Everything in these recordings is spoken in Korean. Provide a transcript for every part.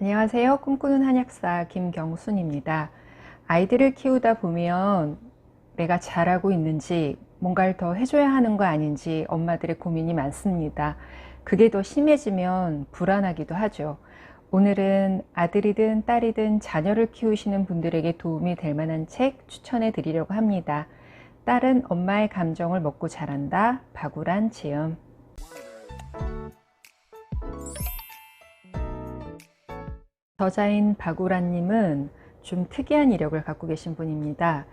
안녕하세요. 꿈꾸는 한약사 김경순입니다. 아이들을 키우다 보면 내가 잘하고 있는지 뭔가를 더 해줘야 하는 거 아닌지 엄마들의 고민이 많습니다. 그게 더 심해지면 불안하기도 하죠. 오늘은 아들이든 딸이든 자녀를 키우시는 분들에게 도움이 될 만한 책 추천해 드리려고 합니다. 딸은 엄마의 감정을 먹고 자란다. 박우란 지음. 저자인 박우란님은 좀 특이한 이력을 갖고 계신 분입니다.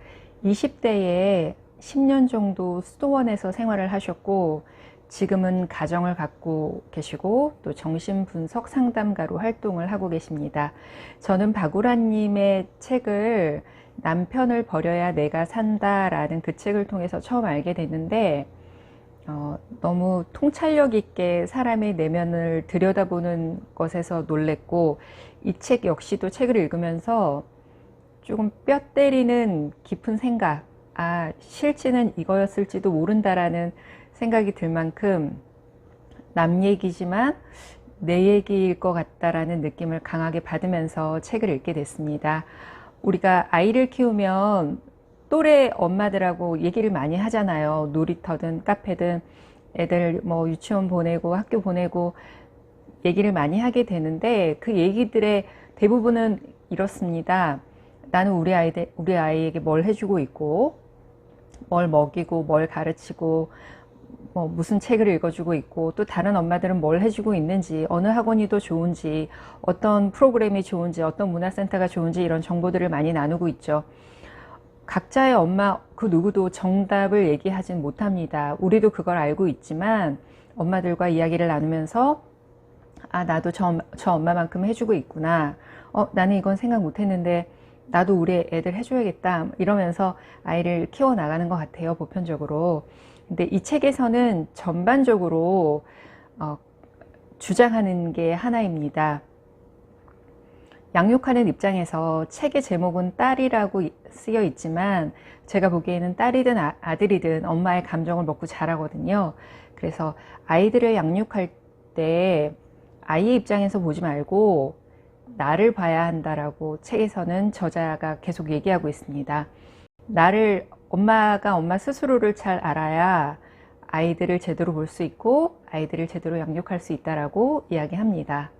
20대에 10년 정도 수도원에서 생활을 하셨고, 지금은 가정을 갖고 계시고, 또 정신분석 상담가로 활동을 하고 계십니다. 저는 박우란님의 책을 남편을 버려야 내가 산다라는 그 책을 통해서 처음 알게 됐는데, 어, 너무 통찰력 있게 사람의 내면을 들여다보는 것에서 놀랬고, 이 책 역시도 책을 읽으면서 조금 뼈 때리는 깊은 생각, 아, 실제는 이거였을지도 모른다라는 생각이 들 만큼 남 얘기지만 내 얘기일 것 같다라는 느낌을 강하게 받으면서 책을 읽게 됐습니다. 우리가 아이를 키우면 또래 엄마들하고 얘기를 많이 하잖아요. 놀이터든 카페든 애들 뭐 유치원 보내고 학교 보내고 얘기를 많이 하게 되는데 그 얘기들의 대부분은 이렇습니다. 나는 우리 아이들, 우리 아이에게 뭘 해주고 있고, 뭘 먹이고, 뭘 가르치고, 뭐 무슨 책을 읽어주고 있고, 또 다른 엄마들은 뭘 해주고 있는지, 어느 학원이 더 좋은지, 어떤 프로그램이 좋은지, 어떤 문화센터가 좋은지 이런 정보들을 많이 나누고 있죠. 각자의 엄마 그 누구도 정답을 얘기하진 못합니다. 우리도 그걸 알고 있지만 엄마들과 이야기를 나누면서 아 나도 저, 저 엄마만큼 해주고 있구나. 어 나는 이건 생각 못했는데 나도 우리 애들 해줘야겠다 이러면서 아이를 키워 나가는 것 같아요 보편적으로. 근데 이 책에서는 전반적으로 어, 주장하는 게 하나입니다. 양육하는 입장에서 책의 제목은 딸이라고 쓰여 있지만 제가 보기에는 딸이든 아, 들이든 엄마의 감정을 먹고 자라거든요. 그래서 아이들을 양육할 때 아이의 입장에서 보지 말고 나를 봐야 한다라고 책에서는 저자가 계속 얘기하고 있습니다. 나를 엄마가 엄마 스스로를 잘 알아야 아이들을 제대로 볼 수 있고 아이들을 제대로 양육할 수 있다라고 이야기합니다.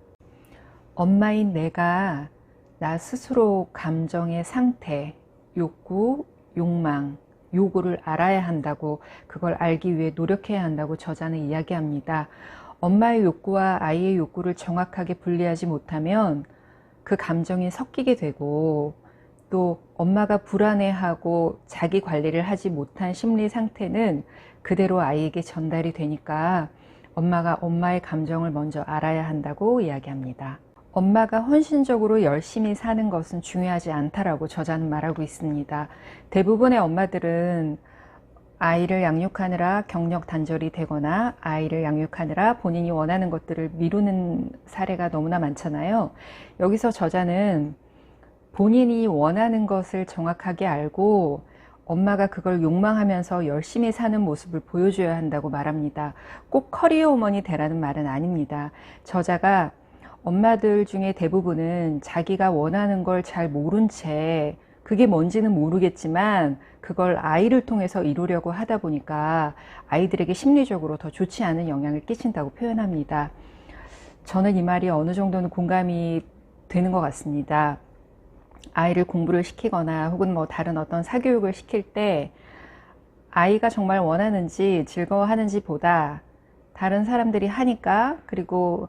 엄마인 내가 나 스스로 감정의 상태, 욕구, 욕망, 요구를 알아야 한다고 그걸 알기 위해 노력해야 한다고 저자는 이야기합니다. 엄마의 욕구와 아이의 욕구를 정확하게 분리하지 못하면 그 감정이 섞이게 되고 또 엄마가 불안해하고 자기 관리를 하지 못한 심리 상태는 그대로 아이에게 전달이 되니까 엄마가 엄마의 감정을 먼저 알아야 한다고 이야기합니다. 엄마가 헌신적으로 열심히 사는 것은 중요하지 않다라고 저자는 말하고 있습니다. 대부분의 엄마들은 아이를 양육하느라 경력 단절이 되거나 아이를 양육하느라 본인이 원하는 것들을 미루는 사례가 너무나 많잖아요. 여기서 저자는 본인이 원하는 것을 정확하게 알고 엄마가 그걸 욕망하면서 열심히 사는 모습을 보여줘야 한다고 말합니다. 꼭 커리어 우먼이 되라는 말은 아닙니다. 저자가 엄마들 중에 대부분은 자기가 원하는 걸 잘 모른 채 그게 뭔지는 모르겠지만 그걸 아이를 통해서 이루려고 하다 보니까 아이들에게 심리적으로 더 좋지 않은 영향을 끼친다고 표현합니다. 저는 이 말이 어느 정도는 공감이 되는 것 같습니다. 아이를 공부를 시키거나 혹은 뭐 다른 어떤 사교육을 시킬 때 아이가 정말 원하는지 즐거워하는지 보다 다른 사람들이 하니까 그리고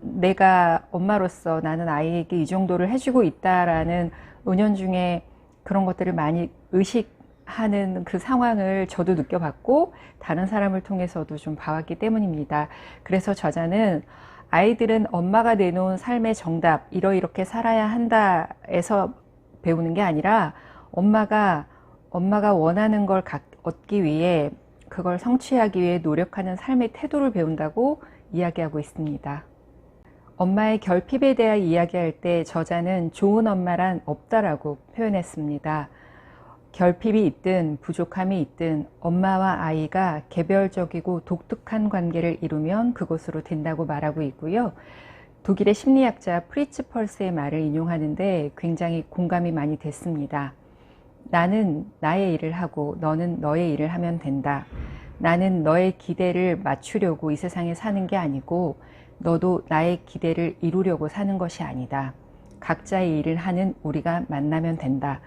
내가 엄마로서 나는 아이에게 이 정도를 해주고 있다라는 은연중에 그런 것들을 많이 의식하는 그 상황을 저도 느껴봤고 다른 사람을 통해서도 좀 봐왔기 때문입니다. 그래서 저자는 아이들은 엄마가 내놓은 삶의 정답 이러이렇게 살아야 한다에서 배우는 게 아니라 엄마가 엄마가 원하는 걸 얻기 위해 그걸 성취하기 위해 노력하는 삶의 태도를 배운다고 이야기하고 있습니다. 엄마의 결핍에 대해 이야기할 때 저자는 좋은 엄마란 없다라고 표현했습니다. 결핍이 있든 부족함이 있든 엄마와 아이가 개별적이고 독특한 관계를 이루면 그것으로 된다고 말하고 있고요. 독일의 심리학자 프리츠 펄스의 말을 인용하는데 굉장히 공감이 많이 됐습니다. 나는 나의 일을 하고 너는 너의 일을 하면 된다. 나는 너의 기대를 맞추려고 이 세상에 사는 게 아니고 너도 나의 기대를 이루려고 사는 것이 아니다. 각자의 일을 하는 우리가 만나면 된다.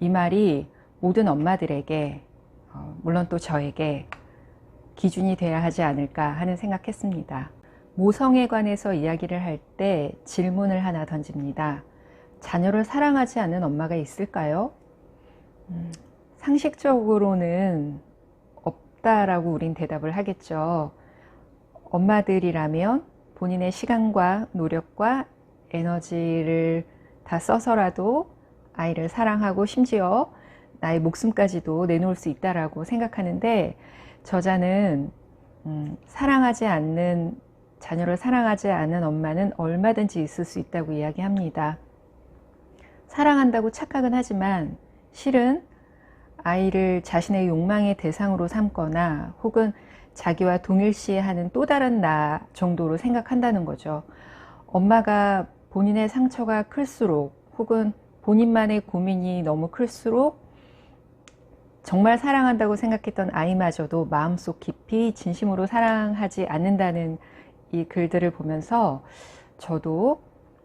이 말이 모든 엄마들에게, 어, 물론 또 저에게 기준이 되어야 하지 않을까 하는 생각했습니다. 모성에 관해서 이야기를 할 때 질문을 하나 던집니다. 자녀를 사랑하지 않는 엄마가 있을까요? 음, 상식적으로는 없다라고 우린 대답을 하겠죠. 엄마들이라면 본인의 시간과 노력과 에너지를 다 써서라도 아이를 사랑하고 심지어 나의 목숨까지도 내놓을 수 있다라고 생각하는데 저자는 음, 사랑하지 않는 자녀를 사랑하지 않는 엄마는 얼마든지 있을 수 있다고 이야기합니다. 사랑한다고 착각은 하지만 실은 아이를 자신의 욕망의 대상으로 삼거나 혹은 자기와 동일시하는 또 다른 나 정도로 생각한다는 거죠. 엄마가 본인의 상처가 클수록 혹은 본인만의 고민이 너무 클수록 정말 사랑한다고 생각했던 아이마저도 마음속 깊이 진심으로 사랑하지 않는다는 이 글들을 보면서 저도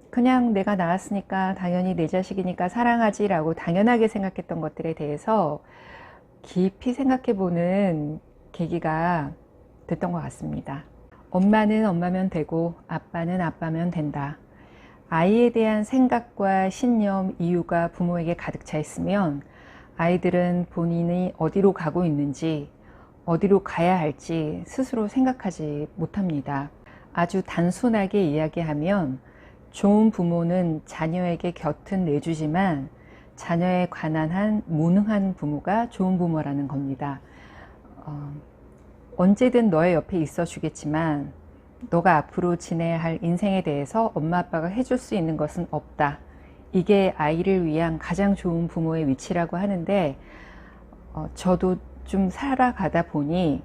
그냥 내가 낳았으니까 당연히 내 자식이니까 사랑하지라고 당연하게 생각했던 것들에 대해서 깊이 생각해 보는 계기가 됐던 것 같습니다. 엄마는 엄마면 되고 아빠는 아빠면 된다. 아이에 대한 생각과 신념, 이유가 부모에게 가득 차 있으면 아이들은 본인이 어디로 가고 있는지, 어디로 가야 할지 스스로 생각하지 못합니다. 아주 단순하게 이야기하면 좋은 부모는 자녀에게 곁은 내주지만 자녀에 관한 한 무능한 부모가 좋은 부모라는 겁니다. 어, 언제든 너의 옆에 있어 주겠지만 너가 앞으로 지내야 할 인생에 대해서 엄마 아빠가 해줄 수 있는 것은 없다. 이게 아이를 위한 가장 좋은 부모의 위치라고 하는데 어, 저도 좀 살아가다 보니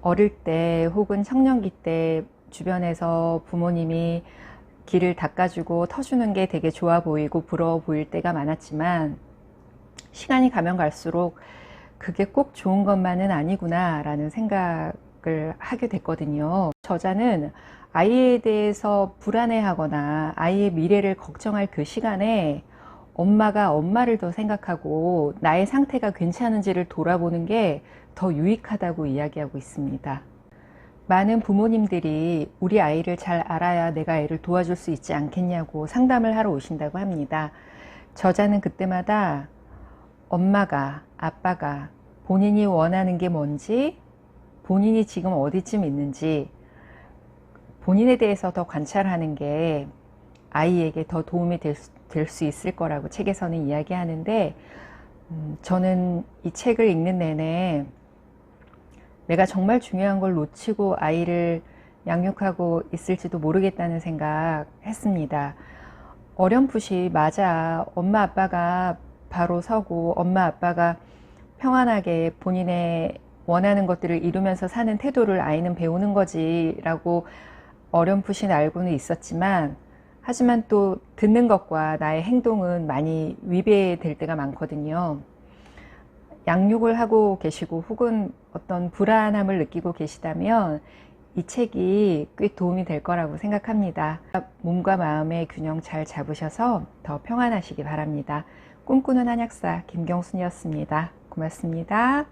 어릴 때 혹은 청년기 때 주변에서 부모님이 길을 닦아주고 터주는 게 되게 좋아 보이고 부러워 보일 때가 많았지만 시간이 가면 갈수록 그게 꼭 좋은 것만은 아니구나 라는 생각을 하게 됐거든요. 저자는 아이에 대해서 불안해하거나 아이의 미래를 걱정할 그 시간에 엄마가 엄마를 더 생각하고 나의 상태가 괜찮은지를 돌아보는 게 더 유익하다고 이야기하고 있습니다. 많은 부모님들이 우리 아이를 잘 알아야 내가 애를 도와줄 수 있지 않겠냐고 상담을 하러 오신다고 합니다. 저자는 그때마다 엄마가, 아빠가 본인이 원하는 게 뭔지, 본인이 지금 어디쯤 있는지, 본인에 대해서 더 관찰하는 게 아이에게 더 도움이 될 수 있을 거라고 책에서는 이야기하는데, 음, 저는 이 책을 읽는 내내 내가 정말 중요한 걸 놓치고 아이를 양육하고 있을지도 모르겠다는 생각 했습니다. 어렴풋이 맞아. 엄마 아빠가 바로 서고 엄마 아빠가 평안하게 본인의 원하는 것들을 이루면서 사는 태도를 아이는 배우는 거지라고 어렴풋이 알고는 있었지만 하지만 또 듣는 것과 나의 행동은 많이 위배될 때가 많거든요. 양육을 하고 계시고 혹은 어떤 불안함을 느끼고 계시다면 이 책이 꽤 도움이 될 거라고 생각합니다. 몸과 마음의 균형 잘 잡으셔서 더 평안하시기 바랍니다. 꿈꾸는 한약사 김경순이었습니다. 고맙습니다.